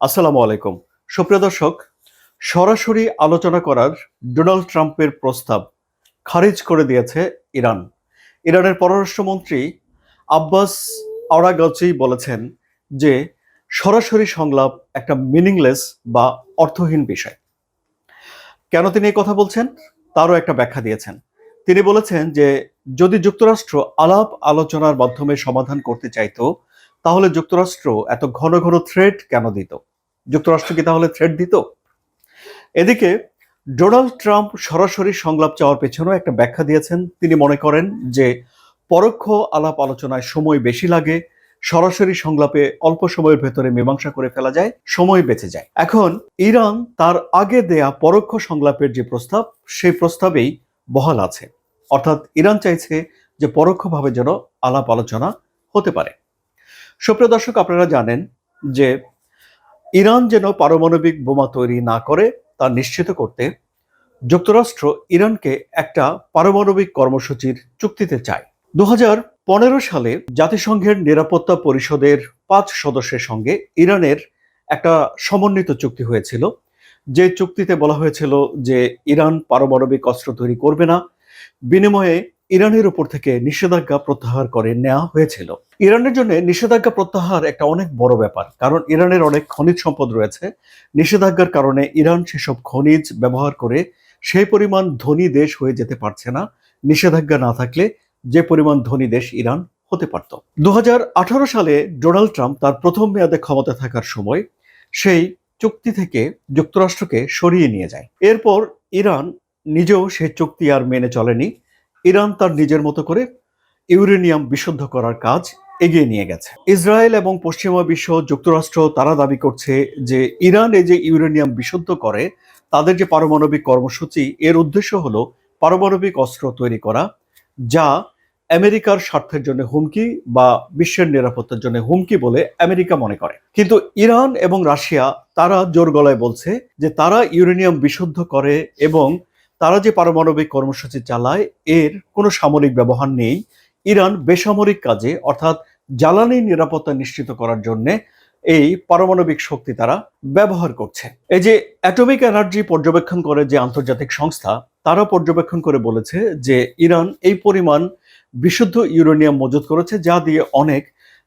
আসসালামু আলাইকুম। সুপ্রিয় দর্শক, সরাসরি আলোচনা করার ডোনাল্ড ট্রাম্পের প্রস্তাব খারিজ করে দিয়েছে ইরান। ইরানের পররাষ্ট্রমন্ত্রী আব্বাস আওরাগাচি বলেছেন যে, সরাসরি সংলাপ একটা মিনিংলেস বা অর্থহীন বিষয়। কেন তিনি এই কথা বলছেন? তারও একটা ব্যাখ্যা দিয়েছেন। তিনি বলেছেন যে, যদি যুক্তরাষ্ট্র আলাপ আলোচনার মাধ্যমে সমাধান করতে চাইতো, তাহলে যুক্তরাষ্ট্র এত ঘন ঘন থ্রেট কেন দিত? যুক্তরাষ্ট্র কি তাহলে থ্রেট দিত? এদিকে ডোনাল্ড ট্রাম্প সরাসরি সংলাপ চাওয়ার পেছনেও একটা ব্যাখ্যা দিয়েছেন। তিনি মনে করেন যে পরোক্ষ আলাপ আলোচনায় সময় বেশি লাগে, সরাসরি সংলাপে অল্প সময়ের ভেতরে মীমাংসা করে ফেলা যায়, সময় বেঁচে যায়। এখন ইরান তার আগে দেয়া পরোক্ষ সংলাপের যে প্রস্তাব, সেই প্রস্তাবেই বহাল আছে। অর্থাৎ ইরান চাইছে যে পরোক্ষভাবে যেন আলাপ আলোচনা হতে পারে। সুপ্রিয় দর্শক, আপনারা জানেন যে ইরান যেন পারমাণবিক বোমা তৈরি না করে, তা নিশ্চিত করতে যুক্তরাষ্ট্র ইরানকে একটা পারমাণবিক কর্মসূচির চুক্তিতে চায়। দু সালে জাতিসংঘের নিরাপত্তা পরিষদের পাঁচ সদস্যের সঙ্গে ইরানের একটা সমন্বিত চুক্তি হয়েছিল। যে চুক্তিতে বলা হয়েছিল যে ইরান পারমাণবিক অস্ত্র তৈরি করবে না, বিনিময়ে ইরানের উপর থেকে নিষেধাজ্ঞা প্রত্যাহার করে নেওয়া হয়েছিল। ইরানের জন্য নিষেধাজ্ঞা প্রত্যাহার একটা অনেক বড় ব্যাপার, কারণ ইরানের অনেক খনিজ সম্পদ রয়েছে। নিষেধাজ্ঞার কারণে ইরান সেসব খনিজ ব্যবহার করে সেই পরিমাণ ধনী দেশ হয়ে যেতে পারছে না। নিষেধাজ্ঞা না থাকলে যে পরিমাণ ধনী দেশ ইরান হতে পারত। দু হাজার আঠারো সালে ডোনাল্ড ট্রাম্প তার প্রথম মেয়াদে ক্ষমতা থাকার সময় সেই চুক্তি থেকে যুক্তরাষ্ট্রকে সরিয়ে নিয়ে যায়। এরপর ইরান নিজেও সেই চুক্তি আর মেনে চলেনি। ইরান তার নিজের মতো করে ইউরেনিয়াম বিশুদ্ধ করার কাজ এগিয়ে নিয়ে গেছে। ইসরায়েল এবং পশ্চিমা বিশ্ব যুক্তরাষ্ট্র তারা দাবি করছে যে ইরান এই যে ইউরেনিয়াম বিশুদ্ধ করে, তাদের যে পারমাণবিক কর্মসূচি, এর উদ্দেশ্য হলো পারমাণবিক অস্ত্র তৈরি করা, যা আমেরিকার স্বার্থের জন্য হুমকি বা বিশ্বের নিরাপত্তার জন্য হুমকি বলে আমেরিকা মনে করে। কিন্তু ইরান এবং রাশিয়া তারা জোর গলায় বলছে যে তারা ইউরেনিয়াম বিশুদ্ধ করে এবং তারা যে পারমাণবিক কর্মসূচি চালায়, এর কোনো সামরিক ব্যবহার নেই। ইরান বেসামরিক কাজে, অর্থাৎ জ্বালানি নিরাপত্তা নিশ্চিত করার জন্য এই পারমাণবিক শক্তি তারা ব্যবহার করছে। এই যে অ্যাটমিক এনার্জি পর্যবেক্ষণ করে যে আন্তর্জাতিক সংস্থা, তারা পর্যবেক্ষণ করে বলেছে যে ইরান এই পরিমাণ বিশুদ্ধ ইউরেনিয়াম মজুত করেছে, যা দিয়ে অনেক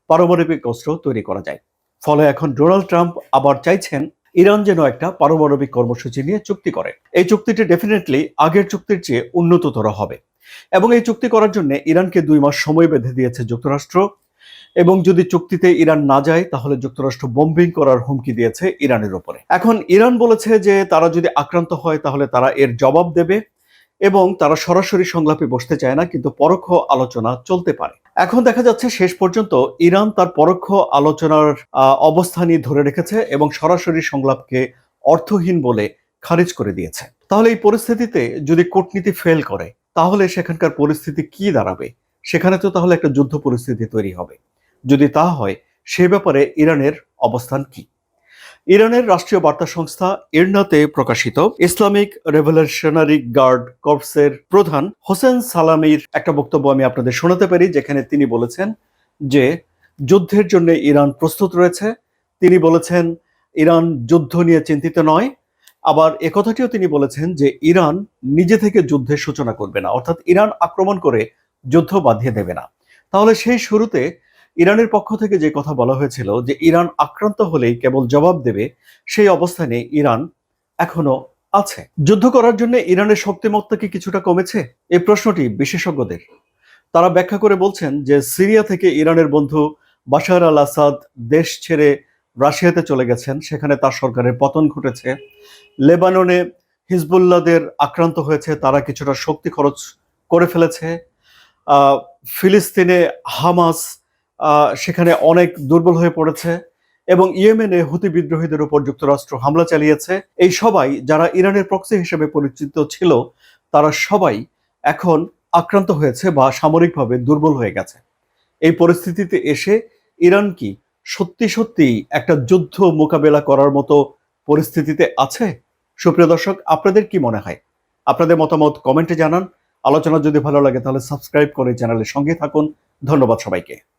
পারমাণবিক অস্ত্র তৈরি করা যায়। ফলে এখন ডোনাল্ড ট্রাম্প আবার চাইছেন ইরান যেন একটা পারমাণবিক কর্মসূচি নিয়ে চুক্তি করে। এই চুক্তিটি ডেফিনেটলি আগের চুক্তির চেয়ে উন্নততর হবে। এবং এই চুক্তি করার জন্য ইরানকে দুই মাস সময় বেঁধে দিয়েছে যুক্তরাষ্ট্র। এবং যদি চুক্তিতে ইরান না যায়, তাহলে যুক্তরাষ্ট্র বোম্বিং করার হুমকি দিয়েছে ইরানের ওপরে এখন ইরান বলেছে যে তারা যদি আক্রান্ত হয়, তাহলে তারা এর জবাব দেবে। এবং তারা সরাসরি সংলাপে বসতে চায় না, কিন্তু পরোক্ষ আলোচনা চলতে পারে। এখন দেখা যাচ্ছে শেষ পর্যন্ত ইরান তার পরোক্ষ আলোচনার অবস্থানই ধরে রেখেছে এবং সরাসরি সংলাপকে অর্থহীন বলে খারিজ করে দিয়েছে। তাহলে এই পরিস্থিতিতে যদি কূটনীতি ফেল করে, তাহলে সেখানকার পরিস্থিতি কি দাঁড়াবে? সেখানে তো তাহলে একটা যুদ্ধ পরিস্থিতি তৈরি হবে। যদি তা হয়, সে ব্যাপারে ইরানের অবস্থান কি? ইরানের রাষ্ট্রীয় বার্তা সংস্থা ইরনাতে প্রকাশিত ইসলামিক রেভলিউশনারি গার্ড কর্পসের প্রধান হোসেন সালামির একটা বক্তব্য আমি আপনাদের শোনাতে পারি, যেখানে তিনি বলেছেন যে যুদ্ধের জন্য ইরান প্রস্তুত রয়েছে। তিনি বলেছেন, ইরান যুদ্ধ নিয়ে চিন্তিত নয়। আবার একথাটিও তিনি বলেছেন যে ইরান নিজে থেকে যুদ্ধের সূচনা করবে না, অর্থাৎ ইরান আক্রমণ করে যুদ্ধ বাঁধিয়ে দেবে না। তাহলে সেই শুরুতে ইরানের পক্ষ থেকে যে কথা বলা হয়েছিল যে ইরান আক্রান্ত হলেই কেবল জবাব দেবে, সেই অবস্থানে ইরান এখনও আছে। যুদ্ধ করার জন্য ইরানের শক্তিমত্তা কি কিছুটা কমেছে? এই প্রশ্নটি বিশেষজ্ঞদের। তারা ব্যাখ্যা করে বলছেন যে সিরিয়া থেকে ইরানের বন্ধু বাশার আল আসাদ দেশ ছেড়ে রাশিয়াতে চলে গেছেন। সেখানে তার সরকারের পতন ঘটেছে। লেবাননে হিজবুল্লাদের আক্রান্ত হয়েছে, তারা কিছুটা শক্তি খরচ করে ফেলেছে। ফিলিস্তিনে হামাস সেখানে অনেক দুর্বল হয়ে পড়েছে এবং ইয়েমেনে হুতি বিদ্রোহীদের উপর যুক্তরাষ্ট্র হামলা চালিয়েছে। এই সবাই যারা ইরানের প্রক্সি হিসেবে পরিচিত ছিল, তারা সবাই এখন আক্রান্ত হয়েছে বা সামরিকভাবে দুর্বল হয়ে গেছে। এই পরিস্থিতিতে এসে ইরান কি সত্যি সত্যি একটা যুদ্ধ মোকাবেলা করার মতো পরিস্থিতিতে আছে? সুপ্রিয় দর্শক, আপনাদের কি মনে হয়? আপনাদের মতামত কমেন্টে জানান। আলোচনা যদি ভালো লাগে তাহলে সাবস্ক্রাইব করে চ্যানেলের সঙ্গে থাকুন। ধন্যবাদ সবাইকে।